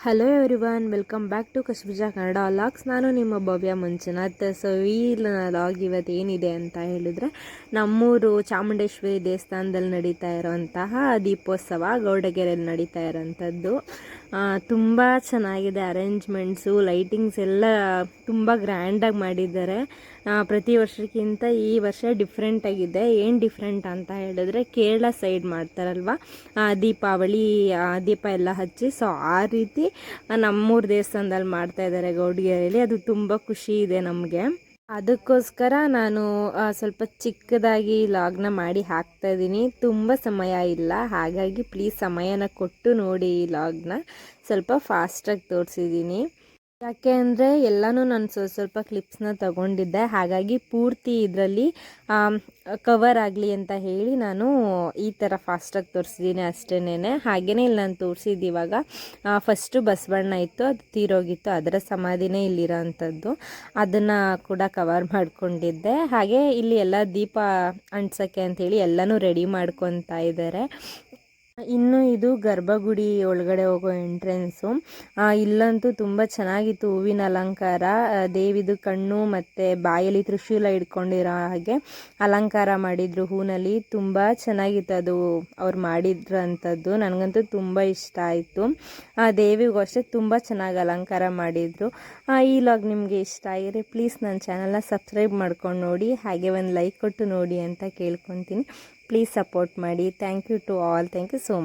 Hello everyone welcome back to ಕಶ್ಬುಜಾ Kannada logs ನಾನು ನಿಮ್ಮ Bhavya Manjunath. So ಈ ಲಾಗ್ ಇವತ್ತು ಏನಿದೆ ಅಂತ ಹೇಳಿದ್ರೆ, ನಮ್ಮೂರು ಚಾಮುಂಡೇಶ್ವರಿ ದೇವಸ್ಥಾನದಲ್ಲಿ ನಡೀತಾ ಇರೋಂತಹ ದೀಪೋತ್ಸವ ಗೌಡಗೆರೆಯಲ್ಲಿ ನಡೀತಾ ಇರೋಂಥದ್ದು ತುಂಬ ಚೆನ್ನಾಗಿದೆ ಅರೇಂಜ್ಮೆಂಟ್ಸು ಲೈಟಿಂಗ್ಸ್ ಎಲ್ಲ ತುಂಬ ಗ್ರ್ಯಾಂಡಾಗಿ ಮಾಡಿದ್ದಾರೆ. ಪ್ರತಿ ವರ್ಷಕ್ಕಿಂತ ಈ ವರ್ಷ ಡಿಫ್ರೆಂಟಾಗಿದೆ ಏನು ಡಿಫ್ರೆಂಟ್ ಅಂತ ಹೇಳಿದ್ರೆ ಕೇರಳ ಸೈಡ್ ಮಾಡ್ತಾರಲ್ವ? ದೀಪಾವಳಿ ದೀಪ ಎಲ್ಲ ಹಚ್ಚಿ ಸೊ ಆ ರೀತಿ ನಮ್ಮೂರು ದೇವಸ್ಥಾನದಲ್ಲಿ ಮಾಡ್ತಾ ಇದ್ದಾರೆ ಗೌಡಿಗೆರೆಯಲ್ಲಿ. ಅದು ತುಂಬ ಖುಷಿ ಇದೆ ನಮಗೆ. ಅದಕ್ಕೋಸ್ಕರ ನಾನು ಸ್ವಲ್ಪ ಚಿಕ್ಕದಾಗಿ ಲಾಗ್ನ ಮಾಡಿ ಹಾಕ್ತಾ ಇದ್ದೀನಿ. ತುಂಬ ಸಮಯ ಇಲ್ಲ. ಹಾಗಾಗಿ ಪ್ಲೀಸ್ ಸಮಯನ ಕೊಟ್ಟು ನೋಡಿ ಈ ಲಾಗ್ನ. ಸ್ವಲ್ಪ ಫಾಸ್ಟಾಗಿ ತೋರಿಸಿದ್ದೀನಿ. ಯಾಕೆ ಅಂದರೆ ಎಲ್ಲನೂ ನಾನು ಸ್ವಲ್ಪ ಸ್ವಲ್ಪ ಕ್ಲಿಪ್ಸ್ನ ತಗೊಂಡಿದ್ದೆ. ಹಾಗಾಗಿ ಪೂರ್ತಿ ಇದರಲ್ಲಿ ಕವರ್ ಆಗಲಿ ಅಂತ ಹೇಳಿ ನಾನು ಈ ಥರ ಫಾಸ್ಟಾಗಿ ತೋರಿಸಿದ್ದೀನಿ ಅಷ್ಟೇನೆ ಹಾಗೆಯೇ ಇಲ್ಲಿ ನಾನು ತೋರಿಸಿದ್ದು ಇವಾಗ ಫಸ್ಟು ಬಸವಣ್ಣ ಇತ್ತು, ಅದು ತೀರೋಗಿತ್ತು. ಅದರ ಸಮಾಧಿನೇ ಇಲ್ಲಿರೋ ಅಂಥದ್ದು. ಅದನ್ನು ಕೂಡ ಕವರ್ ಮಾಡ್ಕೊಂಡಿದ್ದೆ. ಹಾಗೆ ಇಲ್ಲಿ ಎಲ್ಲ ದೀಪ ಅಂಟ್ಸೋಕ್ಕೆ ಅಂಥೇಳಿ ಎಲ್ಲನೂ ರೆಡಿ ಮಾಡ್ಕೊತಾ ಇದ್ದಾರೆ ಇನ್ನು ಇದು ಗರ್ಭಗುಡಿ ಒಳಗಡೆ ಹೋಗೋ ಎಂಟ್ರೆನ್ಸು ಇಲ್ಲಂತೂ ತುಂಬ ಚೆನ್ನಾಗಿತ್ತು ಹೂವಿನ ಅಲಂಕಾರ. ದೇವಿದು ಕಣ್ಣು ಮತ್ತು ಬಾಯಲ್ಲಿ ತ್ರಿಶೂಲ ಇಟ್ಕೊಂಡಿರೋ ಹಾಗೆ ಅಲಂಕಾರ ಮಾಡಿದ್ರು ಹೂನಲ್ಲಿ. ತುಂಬ ಚೆನ್ನಾಗಿತ್ತು ಅದು ಅವ್ರು ಮಾಡಿದ್ರಂಥದ್ದು ನನಗಂತೂ ತುಂಬ ಇಷ್ಟ ಆಯಿತು. ಆ, ದೇವಿಗೂ ಅಷ್ಟೇ ತುಂಬ ಚೆನ್ನಾಗಿ ಅಲಂಕಾರ ಮಾಡಿದರು. ಈ ಲಾಗ್ ನಿಮಗೆ ಇಷ್ಟ ಆಗಿದ್ರೆ ಪ್ಲೀಸ್ ನನ್ನ ಚಾನಲ್ನ ಸಬ್ಸ್ಕ್ರೈಬ್ ಮಾಡ್ಕೊಂಡು ನೋಡಿ, ಹಾಗೆ ಒಂದು ಲೈಕ್ ಕೊಟ್ಟು ನೋಡಿ ಅಂತ ಕೇಳ್ಕೊತೀನಿ. ಪ್ಲೀಸ್ ಸಪೋರ್ಟ್ ಮಾಡಿ thank you to all thank you so much